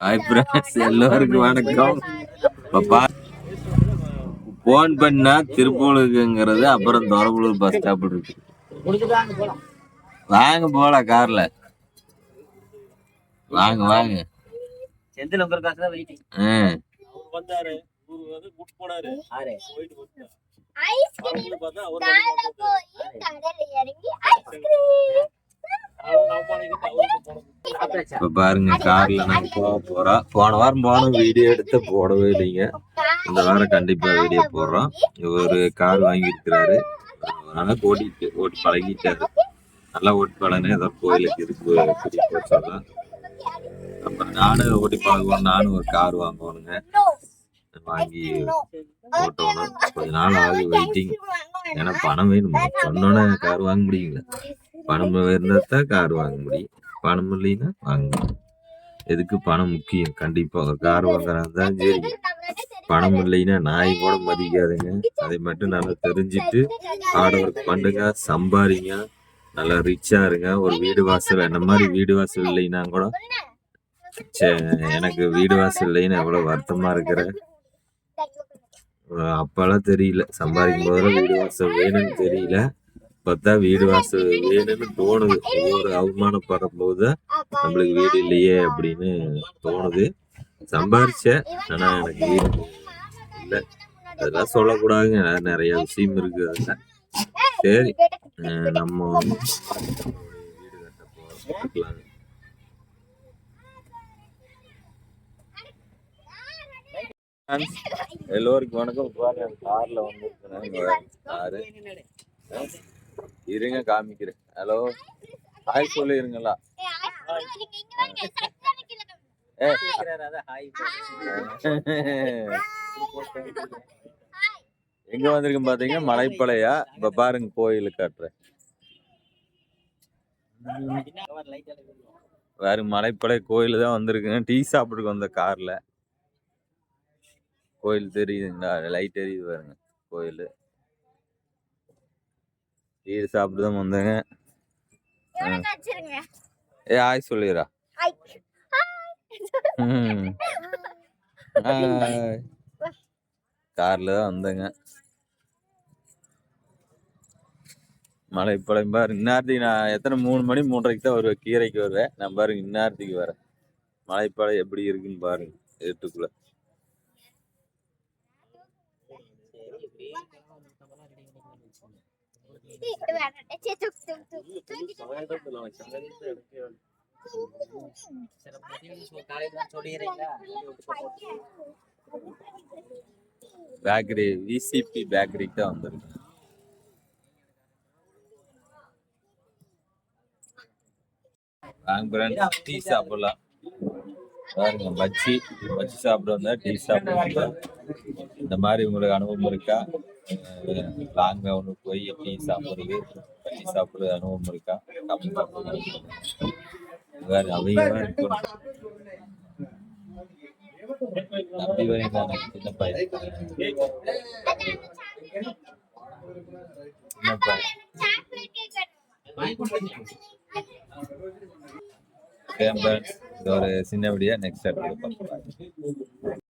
Hi friends எல்லோருக்கும் வணக்கம். பாப்பா ஃபோன் பண்ணா திருப்பூருக்குங்கிறது அப்புறம் தொரபுலூர் பஸ் ஸ்டாப் இருக்கு. வாங்க போலாம் கார்ல வாங்க வாங்க. செந்தில் உங்க காசு தான் வெயிட்டிங். ஆ, வந்தாரு. இவரு வந்து கூட்டு போனாரு. ஆறு போயிட்டு வந்துட்டாரு. ஐஸ்கிரீம் பார்த்தா அவரு போய் கடையில இறங்கி ஐஸ்கிரீம் அவருக்கு. இப்ப பாருங்க கார்ல நாங்க போக போறோம் போன வாரம் போனோம் வீடியோ எடுத்து போடவே இல்லைங்க. இந்த வாரம் கண்டிப்பா வீடியோ போடுறோம். ஒரு கார் வாங்கி இருக்கிறாரு. அதனால ஓட்டிட்டு ஓட்டி பழகிட்டாரு. நல்லா ஓட்டி பழனு ஏதோ கோயிலுக்கு இருக்கு சொல்லலாம். அப்புறம் நானும் ஓட்டி பழகுவோம். நானும் ஒரு கார் வாங்குவானுங்க. வாங்கி ஓட்டணும் கொஞ்ச நாள் ஆகுது வெயிட்டிங் ஏன்னா பணம் வேணும்? சொன்னோன்னே கார் வாங்க முடியுங்களா? பணம் இருந்தா தான் கார் வாங்க முடியும். பணம் இல்லைன்னா வாங்க. எதுக்கு பணம் முக்கியம்? கண்டிப்பாக கார் கார் தான் சரி. பணம் இல்லைன்னா நாய் கூட மதிக்காதுங்க. அதை மட்டும் நல்லா தெரிஞ்சுட்டு ஹார்ட் ஒர்க் பண்ணுங்க சம்பாதிங்க. நல்லா ரிச்சாக இருங்க. ஒரு வீடு வாசல் என்ன மாதிரி வீடு வாசல் இல்லைன்னா கூட. எனக்கு வீடு வாசல் இல்லைன்னு எவ்வளோ வருத்தமாக இருக்கிற. அப்பெல்லாம் தெரியல. சம்பாதிக்கும் போதெல்லாம் வீடு வாசல் வேணும்னு தெரியல. பார்த்தா வீடு வாசல் வேணும்னு தோணுது. ஒவ்வொரு அவமானப்படுற போது நம்மளுக்கு வீடு இல்லையே அப்படின்னு தோணுது. சம்பாரிச்சேன் ஆனா எனக்கு வீடு இல்லை. அதெல்லாம் சொல்லக்கூடாதுங்க. நிறைய விஷயம் இருக்கு அதுல சரி. நம்ம வீடு கட்ட. Friends, எல்லோருக்கும் வணக்கம். கார்ல வந்துருக்கேன் காரு. இருங்க காமிக்கிறேன். ஹலோ ஹாய் சொல்லிருங்களா எங்க வந்திருக்கேன் பாத்தீங்க? மலைப்பழையா இப்ப பாருங்க கோயில் காட்டுறேன். வேற மலைப்பழை கோயில் தான் வந்திருக்குங்க. டீ சாப்பிட்டுருக்கு வந்த கார்ல. கோயில் தெரியுதுங்களா? லைட் எரியுது பாருங்க கோயில். டீ சாப்பிட்டு தான் வந்தேங்க ஏ ஆய் சொல்லிடுறா. கார்ல தான் வந்தேங்க. மழை இப்பழையும் பாரு இந்நேரத்துக்கு நான் எத்தனை மூணு மணி மூன்றரைக்கு தான் வருவேன் கீரைக்கு வருவேன். நான் பாருங்க இந்நேரத்துக்கு வரேன். மலைப்பழை எப்படி இருக்குன்னு பாருங்க சொல்லிடுறீங்களா பேக்கரி விசிபி பேக்கரிக்கு தான் வந்திருக்கேன் வாங்க ஃப்ரெண்ட்ஸ் டீ சாப்பிடலாம் பாருங்க பஜ்ஜி பஜ்ஜி சாப்பிட வந்தா டீ சாப்பிட வந்தா இந்த மாதிரி உங்களுக்கு அனுபவம் இருக்கா? லாங் ஒன்று போய் டீ சாப்பிடுறது? பஜ்ஜி சாப்பிடுறது அனுபவம் இருக்கா? கம்மி சாப்பிடுறது வேற அவங்க வரைக்கும் தானே சின்ன பையன் சின்ன பையன் கேம்பன் இது ஒரு சின்ன விடிய நெக்ஸ்ட் ஸ்டெப்